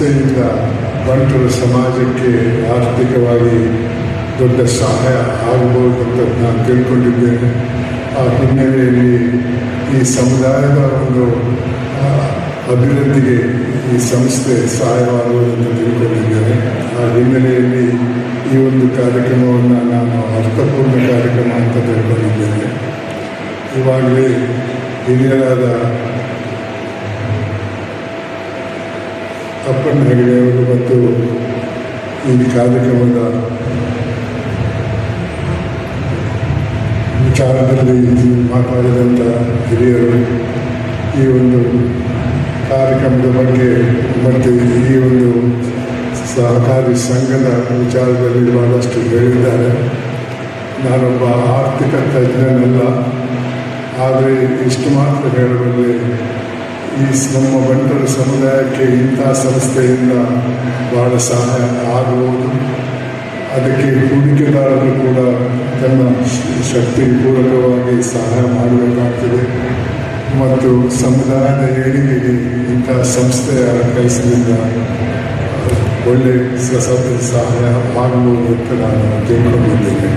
ಸಂಸ್ಥೆಯಿಂದ ಬಂಟರು ಸಮಾಜಕ್ಕೆ ಆರ್ಥಿಕವಾಗಿ ದೊಡ್ಡ ಸಹಾಯ ಆಗಬಹುದು ಅಂತ ನಾನು ತಿಳ್ಕೊಂಡಿದ್ದೇನೆ. ಆ ಹಿನ್ನೆಲೆಯಲ್ಲಿ ಈ ಸಮುದಾಯದ ಒಂದು ಅಭಿವೃದ್ಧಿಗೆ ಈ ಸಂಸ್ಥೆ ಸಹಾಯವಾಗುವುದು ಅಂತ ತಿಳ್ಕೊಂಡಿದ್ದೇನೆ. ಆ ಹಿನ್ನೆಲೆಯಲ್ಲಿ ಈ ಒಂದು ಕಾರ್ಯಕ್ರಮವನ್ನು ನಾನು ಅರ್ಥಪೂರ್ಣ ಕಾರ್ಯಕ್ರಮ ಅಂತ ತಿಳ್ಕೊಂಡಿದ್ದೇನೆ. ಇವಾಗಲೇ ಹಿರಿಯರಾದ ಅಪ್ಪಣ್ಣ ಹೆಗಡೆಯವರು ಮತ್ತು ಈ ಕಾರ್ಯಕ್ರಮದ ವಿಚಾರದಲ್ಲಿ ಮಾತನಾಡಿದಂಥ ಹಿರಿಯರು, ಈ ಒಂದು ಕಾರ್ಯಕ್ರಮದ ಬಗ್ಗೆ ಮತ್ತು ಈ ಒಂದು ಸಹಕಾರಿ ಸಂಘದ ವಿಚಾರದಲ್ಲಿ ಭಾಳಷ್ಟು ಹೇಳಿದ್ದಾರೆ. ನಾನೊಬ್ಬ ಆರ್ಥಿಕ ತಜ್ಞನಲ್ಲ, ಆದರೆ ಇಷ್ಟು ಮಾತ್ರ ಹೇಳಬಲ್ಲೆ ಈ ನಮ್ಮ ಬಂಟರ ಸಮುದಾಯಕ್ಕೆ ಇಂಥ ಸಂಸ್ಥೆಯಿಂದ ಬಹಳ ಸಹಾಯ ಆಗುವುದು ಅದಕ್ಕೆ ಹೂಡಿಕೆದಾರರು ಕೂಡ ತನ್ನ ಶಕ್ತಿ ಪೂರಕವಾಗಿ ಸಹಾಯ ಮಾಡಬೇಕಾಗ್ತದೆ. ಮತ್ತು ಸಮುದಾಯದ ಏಳಿಗೆಗೆ ಇಂಥ ಸಂಸ್ಥೆಯ ಕೆಲಸದಿಂದ ಒಳ್ಳೆ ಸಹಾಯ ಆಗಬಹುದು ಅಂತ ನಾನು ತಿಳ್ಕೊಂಡಿದ್ದೇನೆ.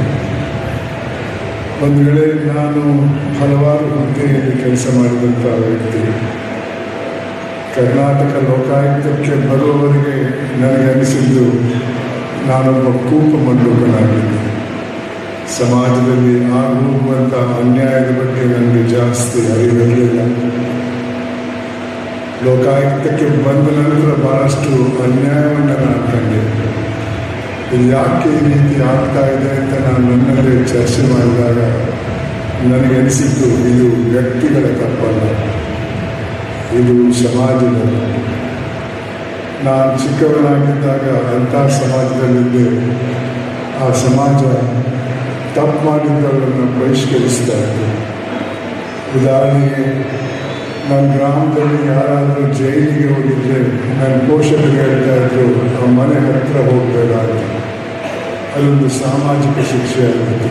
ಒಂದು ವೇಳೆ ನಾನು ಹಲವಾರು ಹುದ್ದೆಯಲ್ಲಿ ಕೆಲಸ ಮಾಡಿದಂಥ ವ್ಯಕ್ತಿ ಕರ್ನಾಟಕ ಲೋಕಾಯುಕ್ತಕ್ಕೆ ಬರುವವರೆಗೆ ನನಗೆ ಅನಿಸಿದ್ದು ನಾನೊಬ್ಬ ಕೂಪ ಮಂಡೂಕನಾಗಿದ್ದೆ ಸಮಾಜದಲ್ಲಿ ಆಗುವಂಥ ಅನ್ಯಾಯದ ಬಗ್ಗೆ ನನಗೆ ಜಾಸ್ತಿ ಅರಿವಿರಲಿಲ್ಲ. ಲೋಕಾಯುಕ್ತಕ್ಕೆ ಬಂದ ನಂತರ ಬಹಳಷ್ಟು ಅನ್ಯಾಯವನ್ನು ನಾನು ಕಂಡೆ. ಇದು ಯಾಕೆ ಈ ರೀತಿ ಆಗ್ತಾ ಇದೆ ಅಂತ ನಾನು ನನ್ನಲ್ಲೇ ಚರ್ಚೆ ಮಾಡಿದಾಗ ನನಗೆ ಅನಿಸಿದ್ದು ಇದು ವ್ಯಕ್ತಿಗಳ ತಪ್ಪಲ್ಲ. ಇದು ಸಮಾಜದ ನಾನು ಚಿಕ್ಕವನಾಗಿದ್ದಾಗ ಅಂಥ ಸಮಾಜದಲ್ಲಿದ್ದೆ. ಆ ಸಮಾಜ ತಪ್ಪು ಮಾಡಿದ್ದವರನ್ನು ಬಹಿಷ್ಕರಿಸ್ತಾ ಇತ್ತು. ಉದಾಹರಣೆಗೆ ನನ್ನ ಗ್ರಾಮದಲ್ಲಿ ಯಾರಾದರೂ ಜೈಲಿಗೆ ಹೋಗಿದ್ದರೆ ನನ್ನ ಪೋಷಕರು ಹೇಳ್ತಾ ಇದ್ರು ಆ ಮನೆ ಹತ್ರ ಹೋಗಬೇಡ ಅದೊಂದು ಸಾಮಾಜಿಕ ಶಿಕ್ಷೆ ಆಗಿತ್ತು.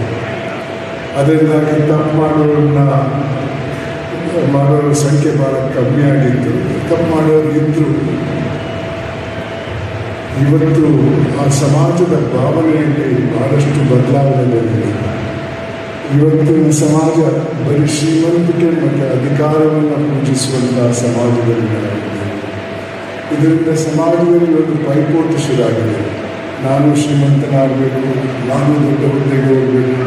ಅದರಿಂದಾಗಿ ತಪ್ಪು ಮಾಡೋರನ್ನ ಮಾಡೋರ ಸಂಖ್ಯೆ ಭಾಳ ಕಮ್ಮಿ ಆಗಿತ್ತು. ತಪ್ಪು ಮಾಡೋರು ಇದ್ದರು ಇವತ್ತು ಆ ಸಮಾಜದ ಭಾವನೆಯಲ್ಲಿ ಬಹಳಷ್ಟು ಬದಲಾವಣೆ ಇವತ್ತಿನ ಸಮಾಜ ಬರೀ ಶ್ರೀಮಂತಿಕೆ ಮತ್ತು ಅಧಿಕಾರವನ್ನು ಪೂಜಿಸುವಂತಹ ಸಮಾಜದಲ್ಲಿ. ಇದರಿಂದ ಸಮಾಜದಲ್ಲಿ ಒಂದು ಪೈಪೋಟಿ ಶುರುವಾಗಿದೆ. ನಾನು ಶ್ರೀಮಂತನಾಗಬೇಕು, ನಾನು ದೊಡ್ಡ ಹುದ್ದೆಗೆ ಹೋಗಬೇಕು.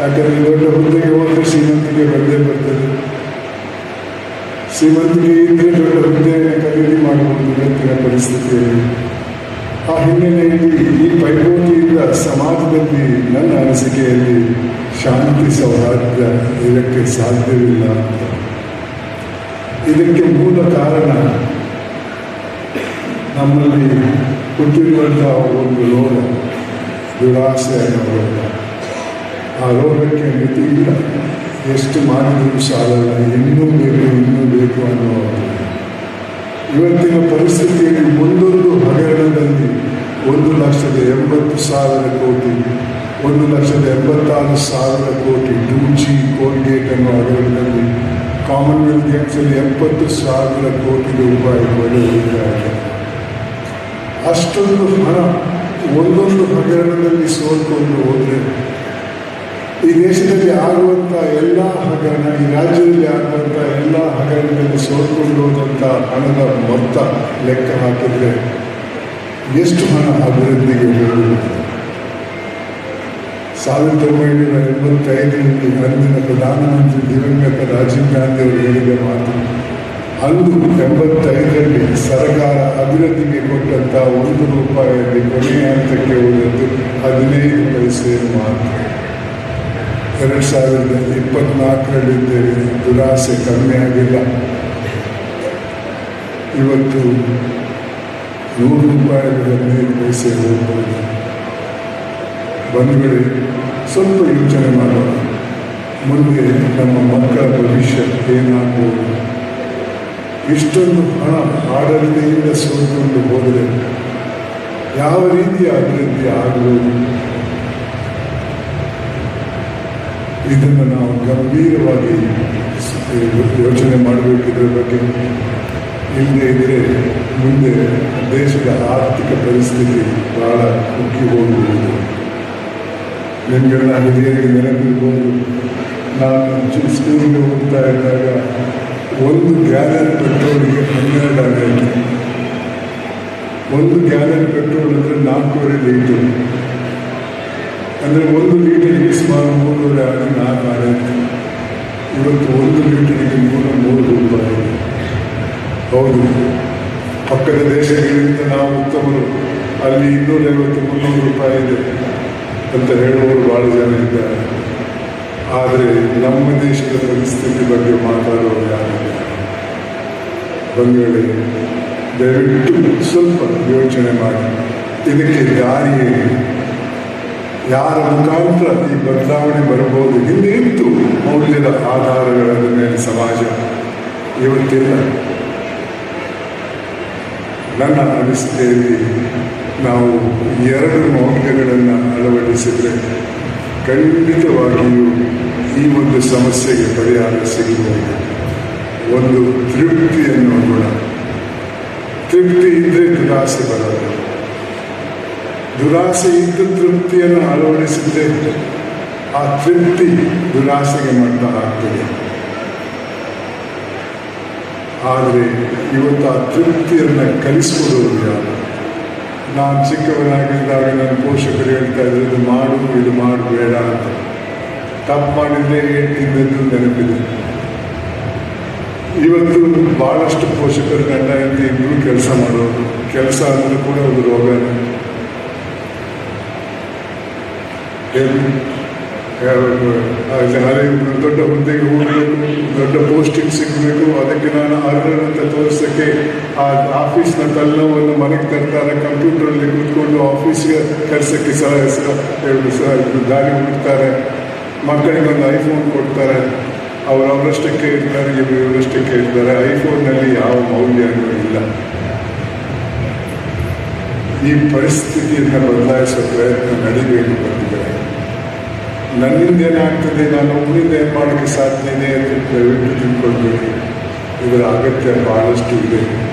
ಯಾಕಂದರೆ ದೊಡ್ಡ ಹುದ್ದೆಗೆ ಹೋದರೆ ಶ್ರೀಮಂತಿಗೆ ಬಂದೇ ಬರ್ತದೆ. ಶ್ರೀಮಂತಿಗೆ ದೊಡ್ಡ ಹುದ್ದೆಯನ್ನು ಖರೀದಿ ಮಾಡಬಹುದು ಇವತ್ತಿನ ಪರಿಸ್ಥಿತಿಯಲ್ಲಿ. ಆ ಹಿನ್ನೆಲೆಯಲ್ಲಿ ಈ ಪೈಪೋಟಿಯಿಂದ ಸಮಾಜದಲ್ಲಿ ನನ್ನ ಅನಿಸಿಕೆಯಲ್ಲಿ ಶಾಂತಿ ಸೌಹಾರ್ದ ಇದಕ್ಕೆ ಸಾಧ್ಯವಿಲ್ಲ ಅಂತ. ಇದಕ್ಕೆ ಮೂಲ ಕಾರಣ ನಮ್ಮಲ್ಲಿ ಹುಟ್ಟಿರುವಂತಹ ಒಂದು ರೋಗ ದುರಾಸೆ ಅನ್ನೋ ರೋಗ ಆ ರೋಗಕ್ಕೆ ಮಿತಿ ಇಲ್ಲ ಎಷ್ಟು ಮಾಡಿದರೂ ಸಾಲಲ್ಲ ಇನ್ನೂ ಬೇಕು ಇನ್ನೂ ಬೇಕು ಅನ್ನೋ ಇವತ್ತಿನ ಪರಿಸ್ಥಿತಿಯಲ್ಲಿ ಒಂದೊಂದು ಹಗರಣದಲ್ಲಿ ಒಂದು ಲಕ್ಷದ ಎಂಬತ್ತು ಸಾವಿರ ಕೋಟಿ, ಒಂದು ಲಕ್ಷದ ಎಂಬತ್ತಾರು ಸಾವಿರ ಕೋಟಿ ಡೂಚಿ, ಕೋಲ್ಗೇಟ್ ಅನ್ನೋ ಹಗರಣದಲ್ಲಿ ಕಾಮನ್ವೆಲ್ತ್ ಗೇಮ್ಸಲ್ಲಿ ಎಪ್ಪತ್ತು ಸಾವಿರ ಕೋಟಿ ರೂಪಾಯಿ ಒಳ್ಳೆಯದಾಗಿದೆ ಅಷ್ಟೊಂದು ಹಣ ಒಂದೊಂದು ಹಗರಣದಲ್ಲಿ ಸೋಲ್ಕೊಂಡು ಹೋದರೆ ಈ ದೇಶದಲ್ಲಿ ಆಗುವಂಥ ಎಲ್ಲ ಹಗರಣ, ಈ ರಾಜ್ಯದಲ್ಲಿ ಆಗುವಂಥ ಎಲ್ಲ ಹಗರಣದಲ್ಲಿ ಸೋಲ್ಕೊಂಡು ಹೋದಂಥ ಹಣದ ಮೊತ್ತ ಲೆಕ್ಕ ಹಾಕಿದರೆ ಎಷ್ಟು ಹಣ ಅಭಿವೃದ್ಧಿಗೆ ಸಾವಿರದ ಒಂಬೈನೂರ ಎಂಬತ್ತೈದರಲ್ಲಿ ಅಂದಿನ ಪ್ರಧಾನಮಂತ್ರಿ ದಿವಂಗತ ರಾಜೀವ್ ಗಾಂಧಿ ಅವರು ಹೇಳಿದ ಮಾತು, ಅಂದು ಎಂಬತ್ತೈದರಲ್ಲಿ ಸರ್ಕಾರ ಅಭಿವೃದ್ಧಿಗೆ ಕೊಟ್ಟಂಥ ಒಂದು ರೂಪಾಯಿಯಲ್ಲಿ ಕೊನೆಯ ಹಂತಕ್ಕೆ ಹೋದದ್ದು ಹದಿನೈದು ಪೈಸೆ ಮಾತ್ರ. ಎರಡು ಸಾವಿರದ ಇಪ್ಪತ್ನಾಲ್ಕರಲ್ಲಿದ್ದೇವೆ. ದುರಾಸೆ ಕಮ್ಮಿ ಆಗಿಲ್ಲ. ಇವತ್ತು ನೂರು ರೂಪಾಯಿಗಳ ಹದಿನೈದು ಪೈಸೆ ಹೋಗ್ಬೋದು. ಬಂಧುಗಳೇ, ಸ್ವಲ್ಪ ಯೋಚನೆ ಮಾಡೋಣ. ಮುಂದೆ ನಮ್ಮ ಮಕ್ಕಳ ಭವಿಷ್ಯ ಏನಾಗ್ಬೋದು? ಇಷ್ಟೊಂದು ಹಣ ಆಡಳಿತೆಯಿಂದ ಸೋಲ್ಕೊಂಡು ಹೋದರೆ ಯಾವ ರೀತಿಯ ಅಭಿವೃದ್ಧಿ ಆಗಬಹುದು ಇದನ್ನು ನಾವು ಗಂಭೀರವಾಗಿ ಯೋಚನೆ ಮಾಡಬೇಕು ಇದರ ಬಗ್ಗೆ ಇಲ್ಲದೆ ಇದ್ದರೆ ಮುಂದೆ ದೇಶದ ಆರ್ಥಿಕ ಪರಿಸ್ಥಿತಿ ಬಹಳ ಮುಖ್ಯ ಹೋಗುವುದು ನಿಮಗೆಲ್ಲ ಹಿರಿಯರಿಗೆ ನೆನಪಿರ್ಬೋದು. ನಾನು ಸ್ಕೂಲ್ಗೆ ಹೋಗ್ತಾ ಇದ್ದಾಗ ಒಂದು ಗ್ಯಾಲನ್ ಪೆಟ್ರೋಲಿಗೆ ಹನ್ನೆರಡು ಆಗಿದೆ ಒಂದು ಗ್ಯಾಲನ್ ಪೆಟ್ರೋಲ್ ಅಂದರೆ ನಾಲ್ಕೂವರೆ ಲೀಟರ್. ಅಂದರೆ ಒಂದು ಲೀಟರ್ಗೆ ಸುಮಾರು ಮೂರುವರೆ ಆನೆ ನಾಲ್ಕು ಆನೆ ಇವತ್ತು ಒಂದು ಲೀಟರ್ಗೆ ನೂರ ಮೂರು ರೂಪಾಯಿ. ಹೌದು. ಪಕ್ಕದ ದೇಶಗಳಿಂದ ನಾವು ಉತ್ತಮರು. ಅಲ್ಲಿ ಇನ್ನೂರೈವತ್ತು ಮುನ್ನೂರು ರೂಪಾಯಿ ಇದೆ ಅಂತ ಹೇಳುವವರು ಭಾಳ ಜನ ಇದ್ದಾರೆ. ಆದರೆ ನಮ್ಮ ದೇಶದ ಪರಿಸ್ಥಿತಿ ಬಗ್ಗೆ ಮಾತಾಡೋರು ಯಾರಿಲ್ಲ. ಬಂಧುಗಳೇ, ದಯವಿಟ್ಟು ಸ್ವಲ್ಪ ಯೋಚನೆ ಮಾಡಿ. ಇದಕ್ಕೆ ದಾರಿ ಏನು ಯಾರ ಮುಖಾಂತರ ಈ ಬದಲಾವಣೆ ಬರಬಹುದು? ಹಿಂದೆ ಇತ್ತು ಮೌಲ್ಯದ ಆಧಾರಗಳ ಮೇಲೆ ಸಮಾಜ. ಇವತ್ತಿಲ್ಲ. ನನ್ನ ಅನಿಸಿಕೆಯಲ್ಲಿ ನಾವು ಎರಡು ಮೌಲ್ಯಗಳನ್ನು ಅಳವಡಿಸಿದರೆ ಖಂಡಿತವಾಗಿಯೂ ಈ ಒಂದು ಸಮಸ್ಯೆಗೆ ಪರಿಹಾರ ಸಿಗಬಹುದು. ಒಂದು ತೃಪ್ತಿಯನ್ನು ಗುಣ. ತೃಪ್ತಿ ಇದ್ದರೆ ದುರಾಸೆ ಬರೋದು ದುರಾಸೆ ಇದ್ದು ತೃಪ್ತಿಯನ್ನು ಅಳವಡಿಸಿದ್ರೆ ಆ ತೃಪ್ತಿ ದುರಾಸೆಗೆ ಮಟ್ಟ ಆಗ್ತದೆ ಆದರೆ ಇವತ್ತು ಆ ತೃಪ್ತಿಯನ್ನು ಕಲಿಸ್ಕೊಡೋರು ಯಾರು? ನಾನು ಚಿಕ್ಕವನಾಗಿದ್ದಾಗ ನನ್ನ ಪೋಷಕರು ಹೇಳ್ತಾ ಇದ್ರು, ಇದು ಮಾಡು ಇದು ಮಾಡು, ಬೇಡ ಅಂತ. ತಪ್ಪು ಮಾಡಿದ್ರೆ ಏನು ನೆನಪಿದೆ. ಇವತ್ತು ಭಾಳಷ್ಟು ಪೋಷಕರು ಗಂಡ ಹೆಂಡತಿ ಕೆಲಸ ಮಾಡೋದು ಕೆಲಸ ಅಂದ್ರೆ ಕೂಡ ಒಂದು ರೋಗನೇ ಏನು ಯಾರು- ದೊಡ್ಡ ಹುದ್ದೆಗೆ ಹೋಗಬೇಕು, ದೊಡ್ಡ ಪೋಸ್ಟಿಂಗ್ ಸಿಗಬೇಕು, ಅದಕ್ಕೆ ನಾನು ಅರ್ಹರ್ ಅಂತ ತೋರಿಸೋಕ್ಕೆ ಆ ಆಫೀಸ್ನ ತಲ್ಲವನ್ನು ಮನೆಗೆ ತರ್ತಾರೆ ಕಂಪ್ಯೂಟರಲ್ಲಿ ಕೂತ್ಕೊಂಡು ಆಫೀಸ್ಗೆ ಕೆಲಸಕ್ಕೆ ಸಹ ದಾರಿ ಹುಡುಕ್ತಾರೆ. ಮಕ್ಕಳಿಗೆ ಒಂದು ಐಫೋನ್ ಕೊಡ್ತಾರೆ. ಅವರು ಅವರಷ್ಟಕ್ಕೆ ಇರ್ತಾರೆ, ಇವರು ಇವರಷ್ಟಕ್ಕೆ ಇರ್ತಾರೆ. ಐಫೋನ್ನಲ್ಲಿ ಯಾವ ಮೌಲ್ಯನೂ ಇಲ್ಲ. ಈ ಪರಿಸ್ಥಿತಿಯನ್ನು ಬದಲಾಯಿಸೋ ಪ್ರಯತ್ನ ನಡಿಬೇಕು ಬಂದಿದ್ದಾರೆ ನನ್ನಿಂದ ಏನಾಗ್ತದೆ? ನಾನು ಒಬ್ಬನಿಂದ ಏನು ಮಾಡೋಕ್ಕೆ ಸಾಧ್ಯ ಇದೆ ಅಂತ ದಯವಿಟ್ಟು ತಿಳ್ಕೊಳ್ಬೇಡಿ. ಇದರ ಅಗತ್ಯ ಬಹಳಷ್ಟು ಇದೆ.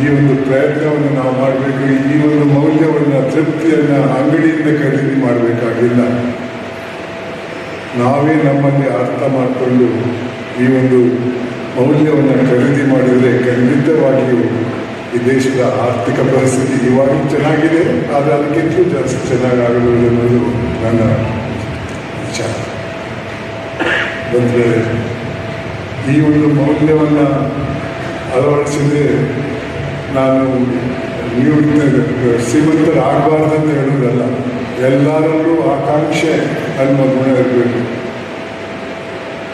ಈ ಒಂದು ಪ್ರಯತ್ನವನ್ನು ನಾವು ಮಾಡಬೇಕು. ಈ ಒಂದು ಮೌಲ್ಯವನ್ನು, ತೃಪ್ತಿಯನ್ನು ಅಂಗಡಿಯಿಂದ ಖರೀದಿ ಮಾಡಬೇಕಾಗಿಲ್ಲ. ನಾವೇ ನಮ್ಮಲ್ಲಿ ಅರ್ಥ ಮಾಡಿಕೊಂಡು ಈ ಒಂದು ಮೌಲ್ಯವನ್ನು ಖರೀದಿ ಮಾಡಿದರೆ ಖಂಡಿತವಾಗಿಯೂ ಈ ದೇಶದ ಆರ್ಥಿಕ ಪರಿಸ್ಥಿತಿ ಇವಾಗ ಚೆನ್ನಾಗಿದೆ ಆದರೆ ಅದಕ್ಕಿಂತಲೂ ಜಾಸ್ತಿ ಚೆನ್ನಾಗಾಗಬಹುದು ಅನ್ನೋದು ನನ್ನ ವಿಚಾರ ಬಂದರೆ ಈ ಒಂದು ಮೌಲ್ಯವನ್ನು ಅಳವಡಿಸಿದ್ರೆ ನಾನು ನೀವು ಅಂತ ಹೇಳೋದಲ್ಲ ಎಲ್ಲರಲ್ಲೂ ಆಕಾಂಕ್ಷೆ ಅನ್ನೋ ಗುಣ ಇರಬೇಕು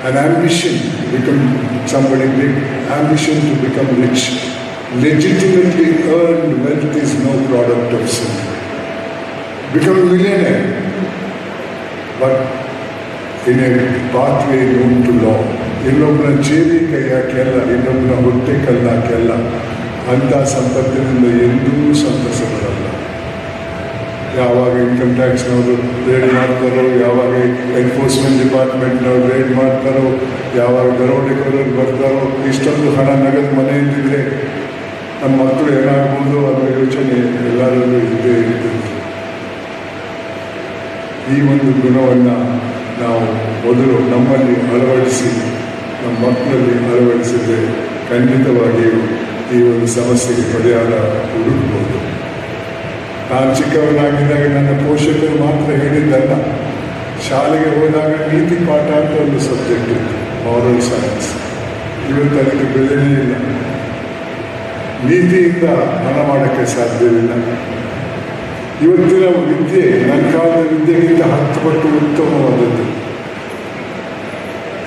an ambition to become somebody big, to become rich. Legitimately earned wealth is no product of sin. Become a millionaire, but in a pathway known to law. ಇನ್ನೊಬ್ಬನ ಚೇರಿ ಕೈ ಹಾಕಿಯಲ್ಲ ಇನ್ನೊಬ್ಬನ ಹೊಟ್ಟೆ ಕಲ್ಲು ಅಂಥ ಸಂಪತ್ತಿನಿಂದ ಎಂದೂ ಸಂತಸ ಬರಲ್ಲ ಯಾವಾಗ ಇನ್ಕಮ್ ಟ್ಯಾಕ್ಸ್ನವರು ರೇಡ್ ಮಾಡ್ತಾರೋ ಯಾವಾಗ ಎನ್ಫೋರ್ಸ್ಮೆಂಟ್ ಡಿಪಾರ್ಟ್ಮೆಂಟ್ನವ್ರು ರೇಡ್ ಮಾಡ್ತಾರೋ ಯಾವಾಗ ದರೋಡೆಕೋರರು ಬರ್ತಾರೋ ಇಷ್ಟೊಂದು ಹಣ ನಗದು ಮನೆಯಲ್ಲಿದ್ದರೆ ನಮ್ಮ ಮಕ್ಕಳು ಏನಾಗಬಹುದು ಅನ್ನೋ ಯೋಚನೆ ಎಲ್ಲರಲ್ಲೂ ಇದ್ದೇ ಇರ್ತದೆ ಈ ಒಂದು ಗುಣವನ್ನು ನಾವು ಮೊದಲು ನಮ್ಮಲ್ಲಿ ಅಳವಡಿಸಿ, ನಮ್ಮ ಮಕ್ಕಳಲ್ಲಿ ಅಳವಡಿಸಿದರೆ ಖಂಡಿತವಾಗಿಯೂ ಈ ಒಂದು ಸಮಸ್ಯೆಗೆ ಪರಿಹಾರ ಹುಡುಕಬಹುದು ನಾನು ಚಿಕ್ಕವನಾಗಿದ್ದಾಗ ನನ್ನ ಪೋಷಕರು ಮಾತ್ರ ಹೇಳಿದ್ದಲ್ಲ, ಶಾಲೆಗೆ ಹೋದಾಗ ನೀತಿ ಪಾಠ ಅಂತ ಒಂದು ಸಬ್ಜೆಕ್ಟ್ ಇತ್ತು ಮಾರಲ್ ಸೈನ್ಸ್ ಇವತ್ತು ಅದಕ್ಕೆ ಬೆಲೆನೇ ಇಲ್ಲ. ನೀತಿಯಿಂದ ಹಣ ಮಾಡೋಕ್ಕೆ ಸಾಧ್ಯವಿಲ್ಲ. ಇವತ್ತಿನ ವಿದ್ಯೆ, ನನ್ನ ಕಾಲದ ವಿದ್ಯೆಗಿಂತ ಹತ್ತು ಪಟ್ಟು ಉತ್ತಮವಾದದ್ದು.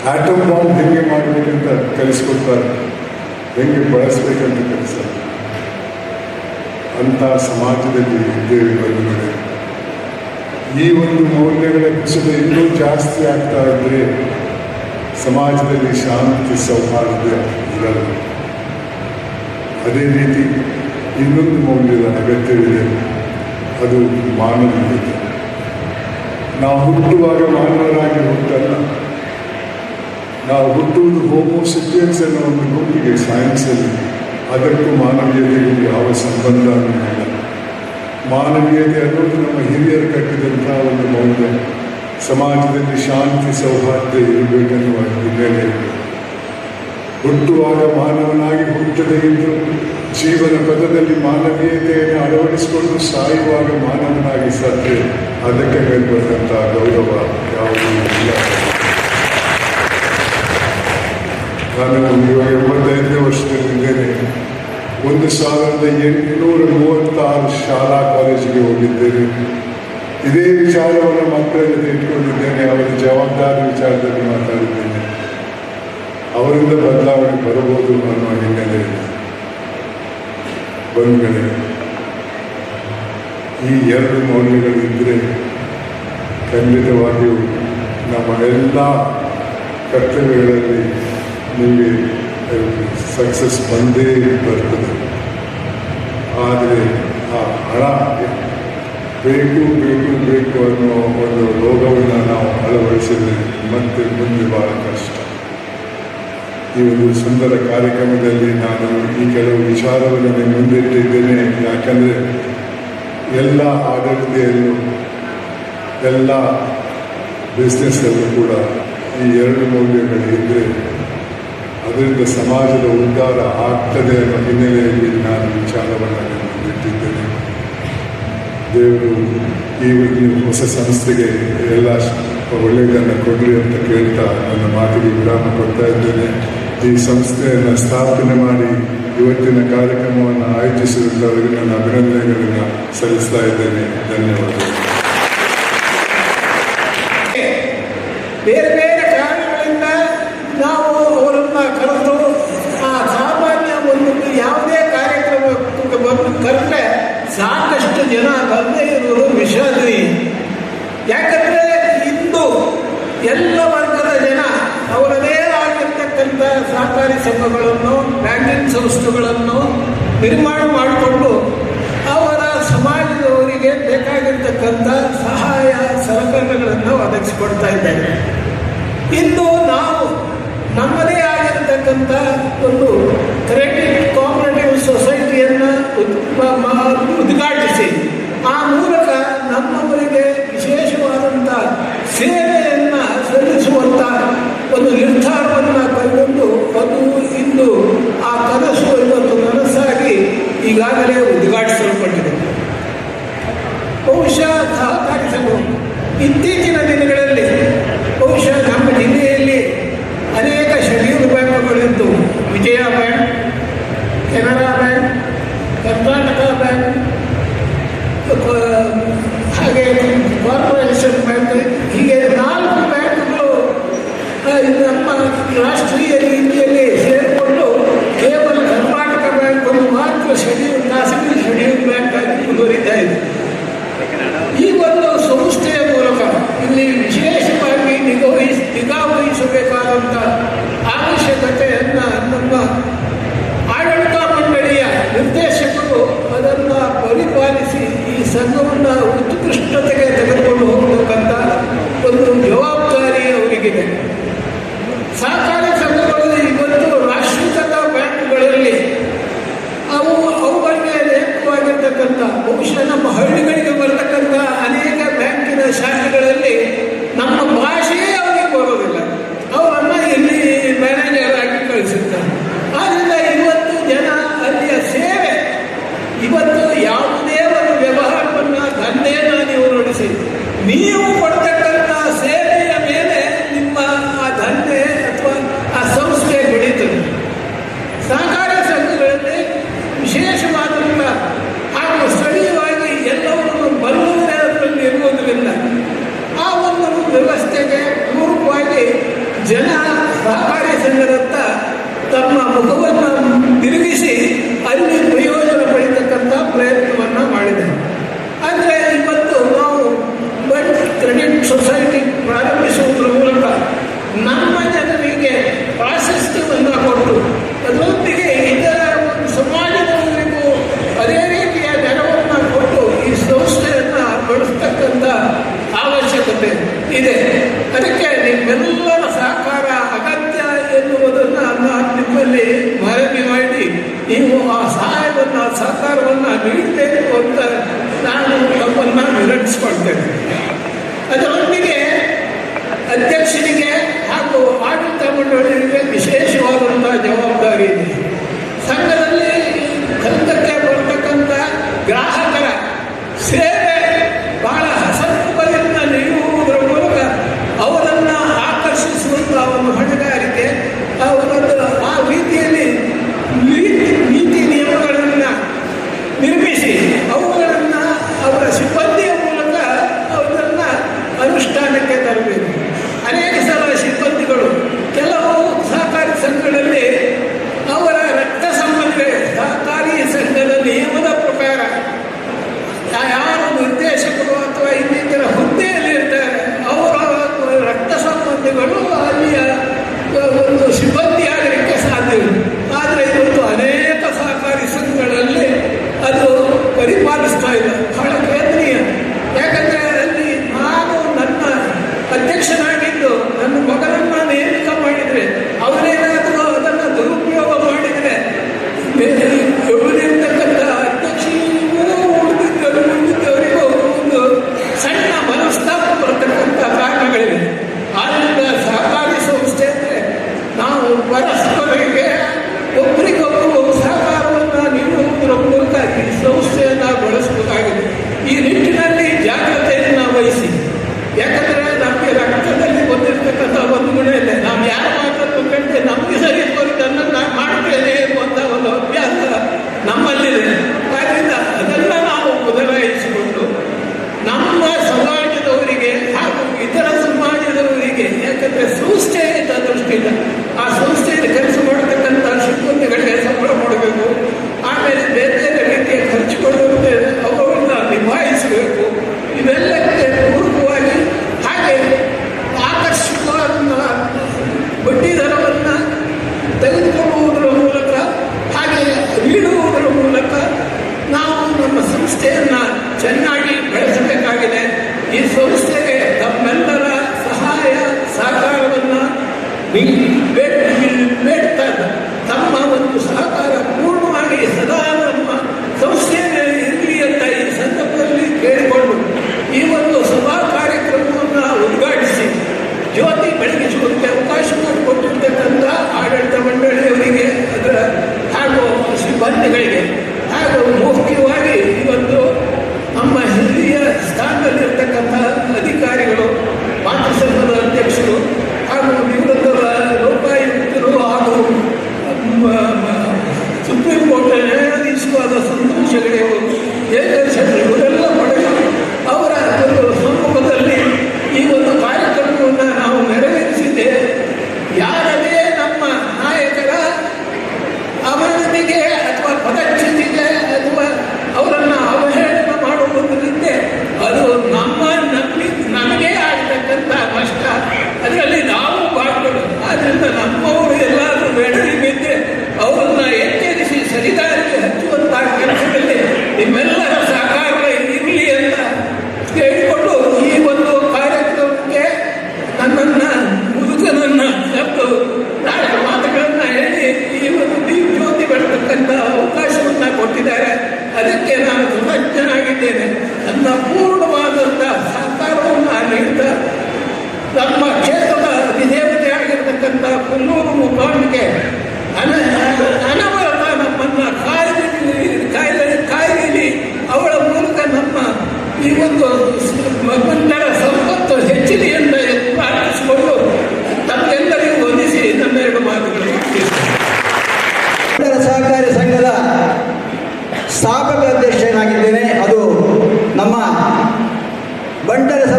ಆಟಮ್ ಬಾಂಬ್ ಹೆಂಗೆ ಮಾಡಬೇಕಂತ ಕಲಿಸ್ಕೊಡ್ತಾರೆ. ಹೆಂಗೆ ಬಳಸಬೇಕಂತ ಕಲಿಸ್ತಾರೆ. ಅಂಥ ಸಮಾಜದಲ್ಲಿ ಇದ್ದೇವೆ ಬಂಧುಗಳೇ. ಈ ಒಂದು ಮೌಲ್ಯಗಳ ಕುಸಿತ ಇನ್ನೂ ಜಾಸ್ತಿ ಆಗ್ತಾ ಇದ್ದರೆ ಸಮಾಜದಲ್ಲಿ ಶಾಂತಿ ಸೌಹಾರ್ದ ಇರಲ್ಲ. ಅದೇ ರೀತಿ ಇನ್ನೊಂದು ಮೌಲ್ಯದ ಅಗತ್ಯವಿದೆ. ಅದು ಮಾನವೀಯತೆ. ನಾವು ಹುಟ್ಟುವಾಗ ಮಾನವರಾಗಿ ಹುಟ್ಟಲ್ಲ. ನಾವು ಹುಟ್ಟುವುದು ಹೋಮೋಸಿಪಿಯನ್ಸ್ ಅನ್ನೋ ಒಂದು ಗುಂಪಿಗೆ ಸೈನ್ಸಲ್ಲಿ ಅದಕ್ಕೂ ಮಾನವೀಯತೆಗೂ ಯಾವ ಸಂಬಂಧ ಇಲ್ಲ. ಮಾನವೀಯತೆ ಅನ್ನೋದು ನಮ್ಮ ಹಿರಿಯರು ಕಟ್ಟಿದಂಥ ಒಂದು ಮೌಲ್ಯ. ಸಮಾಜದಲ್ಲಿ ಶಾಂತಿ ಸೌಹಾರ್ದ ಇರಬೇಕೆನ್ನುವ ಹಿನ್ನೆಲೆ ಇದೆ. ಹುಟ್ಟುವಾಗ ಮಾನವನಾಗಿ ಹುಟ್ಟದೆ ಇದ್ದು ಜೀವನ ಪದದಲ್ಲಿ ಮಾನವೀಯತೆಯನ್ನು ಅಳವಡಿಸಿಕೊಂಡು ಸಾಯುವಾಗ ಮಾನವನಾಗಿ ಸತ್ರೆ ಅದಕ್ಕೆ ಮೇಲ್ಬಂದಂಥ ಗೌರವ ಯಾವುದೂ ಇಲ್ಲ. ನಾನು ಇವಾಗ ಎಂಬತ್ತೈದನೇ ವರ್ಷದಲ್ಲಿದ್ದೇನೆ ಒಂದು ಸಾವಿರದ ಎಂಟುನೂರ ಮೂವತ್ತಾರು ಶಾಲಾ ಕಾಲೇಜಿಗೆ ಹೋಗಿದ್ದೇನೆ. ಇದೇ ವಿಚಾರವನ್ನು ಮಕ್ಕಳಲ್ಲಿ ಇಟ್ಕೊಂಡಿದ್ದೇನೆ ಅವರ ಜವಾಬ್ದಾರಿ ವಿಚಾರದಲ್ಲಿ ಮಾತಾಡಿದ್ದೇನೆ. ಅವರಿಂದ ಬದಲಾವಣೆ ಬರಬಹುದು ಅನ್ನೋ ಹಿನ್ನೆಲೆ ಬಂಧುಗಳೇ ಈ ಎರಡು ಮೌಲ್ಯಗಳಿದ್ದರೆ ಖಂಡಿತವಾಗಿಯೂ ನಮ್ಮ ಎಲ್ಲ ಕರ್ತವ್ಯಗಳಲ್ಲಿ ನಿಮಗೆ ಸಕ್ಸಸ್ ಬಂದೇ ಬರ್ತದೆ. ಆದರೆ ಆ ಹಣ ಬೇಕು ಬೇಕು ಬೇಕು ಅನ್ನೋ ಒಂದು ರೋಗವನ್ನು ನಾವು ಅಳವಡಿಸಿದರೆ ಮತ್ತೆ ಮುಂದೆ ಭಾಳ ಕಷ್ಟ. ಈ ಒಂದು ಸುಂದರ ಕಾರ್ಯಕ್ರಮದಲ್ಲಿ ನಾನು ಈ ಕೆಲವು ವಿಚಾರವನ್ನು ಮುಂದಿಟ್ಟಿದ್ದೇನೆ. ಯಾಕಂದರೆ ಎಲ್ಲ ಆಡಳಿತೆಯಲ್ಲೂ ಎಲ್ಲ ಬಿಸ್ನೆಸ್ಸಲ್ಲೂ ಕೂಡ ಈ ಎರಡು ಮೌಲ್ಯಗಳಿದ್ದರೆ ಅದರಿಂದ ಸಮಾಜದ ಉದ್ಧಾರ ಆಗ್ತದೆ ಅನ್ನೋ ಹಿನ್ನೆಲೆಯಲ್ಲಿ ನಾನು ವಿಚಾರವನ್ನು ಮುಂದಿಟ್ಟಿದ್ದೇನೆ. ದೇವರು ಈ ಹೊಸ ಸಂಸ್ಥೆಗೆ ಎಲ್ಲ ಒಳ್ಳೆಯದನ್ನು ಕೊಡಲಿ ಅಂತ ಕೇಳ್ತಾ ನನ್ನ ಮಾತಿಗೆ ವಿರಾಮ ಕೊಡ್ತಾ ಇದ್ದೇನೆ. ಈ ಸಂಸ್ಥೆಯನ್ನು ಸ್ಥಾಪನೆ ಮಾಡಿ ಇವತ್ತಿನ ಕಾರ್ಯಕ್ರಮವನ್ನು ಆಯೋಜಿಸಿರುವವರಿಗೆ ನನ್ನ ಅಭಿನಂದನೆಗಳನ್ನು ಸಲ್ಲಿಸ್ತಾ ಇದ್ದೇನೆ. ಧನ್ಯವಾದಗಳು ಬೇರೆ ಬೇರೆ ಕಾರಣಗಳಿಂದ ನಾವು ಅವರನ್ನ ಕರೆದು ಆ ಸಾಮಾನ್ಯ ಒಂದು ಯಾವುದೇ ಕಾರ್ಯಕ್ರಮಕ್ಕೆ ಬಂದು ಕರೆದ್ರೆ ಸಾಕಷ್ಟು ಜನ ಬರದೇ ಇರುವುದು ವಿಷಾದನಿ ಯಾಕಂದ್ರೆ ಇಂದು ಎಲ್ಲ ವರ್ಗದ ಜನ ಅವರದೇ ಆಗಿರ್ತಕ್ಕಂಥ ಸಹಕಾರಿ ಸಂಘಗಳನ್ನು, ಬ್ಯಾಂಕಿಂಗ್ ಸಂಸ್ಥೆಗಳನ್ನು ನಿರ್ಮಾಣ ಮಾಡಿಕೊಂಡು ಅವರ ಸಮಾಜದವರಿಗೆ ಬೇಕಾಗಿರ್ತಕ್ಕಂಥ ಸಹಾಯ ಸಹಕಾರಗಳನ್ನು ಒದಗಿಸಿಕೊಡ್ತಾ ಇದ್ದಾರೆ ಇಂದು ನಾವು ನಮ್ಮದೇ ಆಗಿರತಕ್ಕಂಥ ಒಂದು ಕ್ರೆಡಿಟ್ ಕೋಆಪರೇಟಿವ್ ಸೊಸೈಟಿಯನ್ನು ಉದ್ಘಾಟಿಸಿ, ಆ ಮೂಲಕ ನಮ್ಮವರಿಗೆ ವಿಶೇಷವಾದಂಥ ಸೇವೆಯನ್ನು ಸಲ್ಲಿಸುವಂಥ ಒಂದು ನಿರ್ಧಾರವನ್ನು ಕೈಗೊಂಡು ಅದು ಇಂದು ಆ ಕನಸು ಇವತ್ತು ನನಸಾಗಿ ಈಗಾಗಲೇ ಉದ್ಘಾಟಿಸಲ್ಪಟ್ಟಿದೆ. ಬಹುಶಃ ಸಹಕಾರಿ ಸಂಘವು ಸಂಸ್ಥೆಯನ್ನು ಚೆನ್ನಾಗಿ ಬೆಳೆಸಬೇಕಾಗಿದೆ. ಈ ಸಂಸ್ಥೆಗೆ ತಮ್ಮೆಲ್ಲರ ಸಹಾಯ ಸಹಕಾರವನ್ನು ಬೇಡ್ತಾರೆ ತಮ್ಮ ಒಂದು ಸಹಕಾರ ಪೂರ್ಣವಾಗಿ ಸದಾ ನಮ್ಮ ಸಂಸ್ಥೆಯಲ್ಲಿ ಇರಲಿ ಅಂತ ಈ ಸಂದರ್ಭದಲ್ಲಿ ಕೇಳಿಕೊಂಡು ಈ ಒಂದು ಸಭಾ ಕಾರ್ಯಕ್ರಮವನ್ನು ಉದ್ಘಾಟಿಸಿ ಜ್ಯೋತಿ ಬೆಳಗಿಸುವಂತೆ ಅವಕಾಶವನ್ನು ಮಾಡಿಕೊಟ್ಟಿರ್ತಕ್ಕಂಥ ಆಡಳಿತ ಮಂಡಳಿಯವರಿಗೆ ಅದರ ಹಾಗೂ ಸಿಬ್ಬಂದಿಗಳಿಗೆ तुमच्याकडे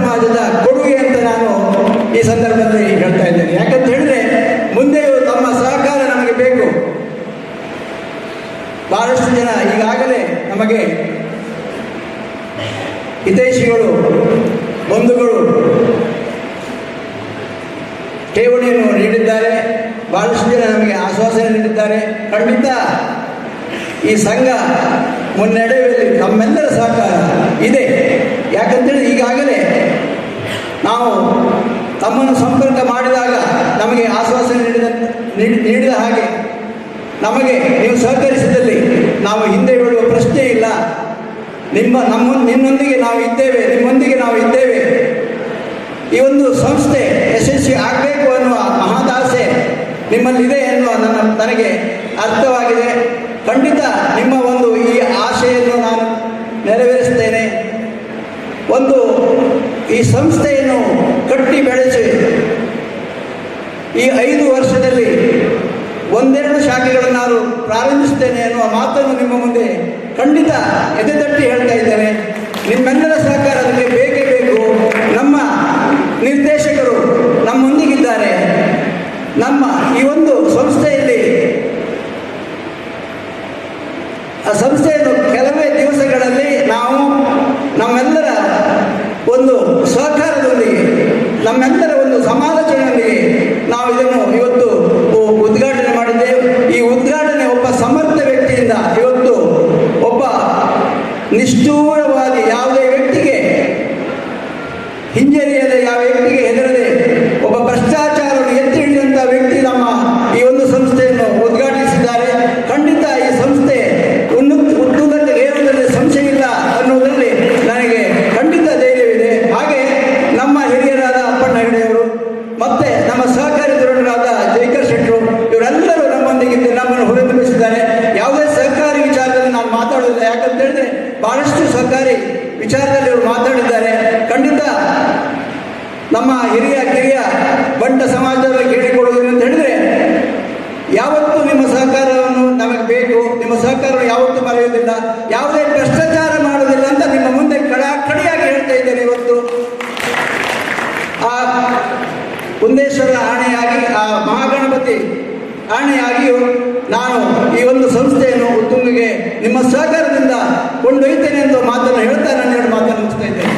ಸಮಾಜದ ಕೊಡುಗೆ ಅಂತ ನಾನು ಈ ಸಂದರ್ಭದಲ್ಲಿ ಹೇಳ್ತಾ ಇದ್ದೇನೆ. ಯಾಕಂತ ಹೇಳಿದ್ರೆ, ಮುಂದೆ ತಮ್ಮ ಸಹಕಾರ ನಮಗೆ ಬೇಕು. ಬಹಳಷ್ಟು ಜನ ಈಗಾಗಲೇ ನಮಗೆ ಹಿತೈಷಿಗಳು, ಬಂಧುಗಳು ಠೇವಣಿಯನ್ನು ನೀಡಿದ್ದಾರೆ. ಬಹಳಷ್ಟು ಜನ ನಮಗೆ ಆಶ್ವಾಸನೆ ನೀಡಿದ್ದಾರೆ. ಖಂಡಿತ ಈ ಸಂಘ ಮುನ್ನಡೆಯಲ್ಲಿ ನಮ್ಮೆಲ್ಲರ ಸಹಕಾರ ಇದೆ. ಯಾಕಂತೇಳಿ ಈಗಾಗಲೇ ನಮ್ಮನ್ನು ಸಂಪರ್ಕ ಮಾಡಿದಾಗ ನಮಗೆ ಆಶ್ವಾಸನೆ ನೀಡಿದ ನೀಡಿದ ಹಾಗೆ ನಮಗೆ ನೀವು ಸಹಕರಿಸಿದಲ್ಲಿ ನಾವು ಹಿಂದೆ ಬೀಳುವ ಪ್ರಶ್ನೆ ಇಲ್ಲ. ನಿಮ್ಮ ನಮ್ಮ ನಿಮ್ಮೊಂದಿಗೆ ನಾವು ಇದ್ದೇವೆ, ನಿಮ್ಮೊಂದಿಗೆ ನಾವು ಇದ್ದೇವೆ. ಈ ಒಂದು ಸಂಸ್ಥೆ ಯಶಸ್ವಿ ಆಗಬೇಕು ಅನ್ನುವ ಮಹಾದಾಸೆ ನಿಮ್ಮಲ್ಲಿದೆ ಎನ್ನುವ ನನ್ನ ನನಗೆ ಅರ್ಥವಾಗಿದೆ. ಖಂಡಿತ ನಿಮ್ಮ ಒಂದು ಈ ಆಶೆಯನ್ನು ನಾನು ನೆರವೇರಿಸ್ತೇನೆ. ಒಂದು ಈ ಸಂಸ್ಥೆ ಈ ಐದು ವರ್ಷದಲ್ಲಿ ಒಂದೆರಡು ಶಾಖೆಗಳನ್ನು ನಾನು ಪ್ರಾರಂಭಿಸುತ್ತೇನೆ ಎನ್ನುವ ಮಾತನ್ನು ನಿಮ್ಮ ಮುಂದೆ ಖಂಡಿತ ಎದೆತಟ್ಟಿ ಹೇಳ್ತಾ ಇದ್ದೇನೆ. ನಿಮ್ಮೆಲ್ಲರ ಸಹಕಾರ ಅದಕ್ಕೆ ಬೇಕೇ ಬೇಕು. ನಮ್ಮ ನಿರ್ದೇಶಕರು ನಮ್ಮೊಂದಿಗಿದ್ದಾರೆ. ನಮ್ಮ ಈ ಒಂದು ಸಂಸ್ಥೆಯಲ್ಲಿ ಆ ಸಂಸ್ಥೆಯನ್ನು ಕೆಲವೇ ದಿವಸಗಳಲ್ಲಿ ನಾವು ನಮ್ಮೆಲ್ಲರ ಒಂದು ಸಹಕಾರದೊಂದಿಗೆ ನಮ್ಮೆಲ್ಲರ ಕಾರಣೆಯಾಗಿಯೂ ನಾನು ಈ ಒಂದು ಸಂಸ್ಥೆಯನ್ನು ಉತ್ತುಂಗಿಗೆ ನಿಮ್ಮ ಸಹಕಾರದಿಂದ ಕೊಂಡೊಯ್ತೇನೆ ಎಂದು ಮಾತನ್ನು ಹೇಳ್ತಾ ನಾನು ಎರಡು ಮಾತನ್ನು ಮುಚ್ಚುತ್ತಿದ್ದೇನೆ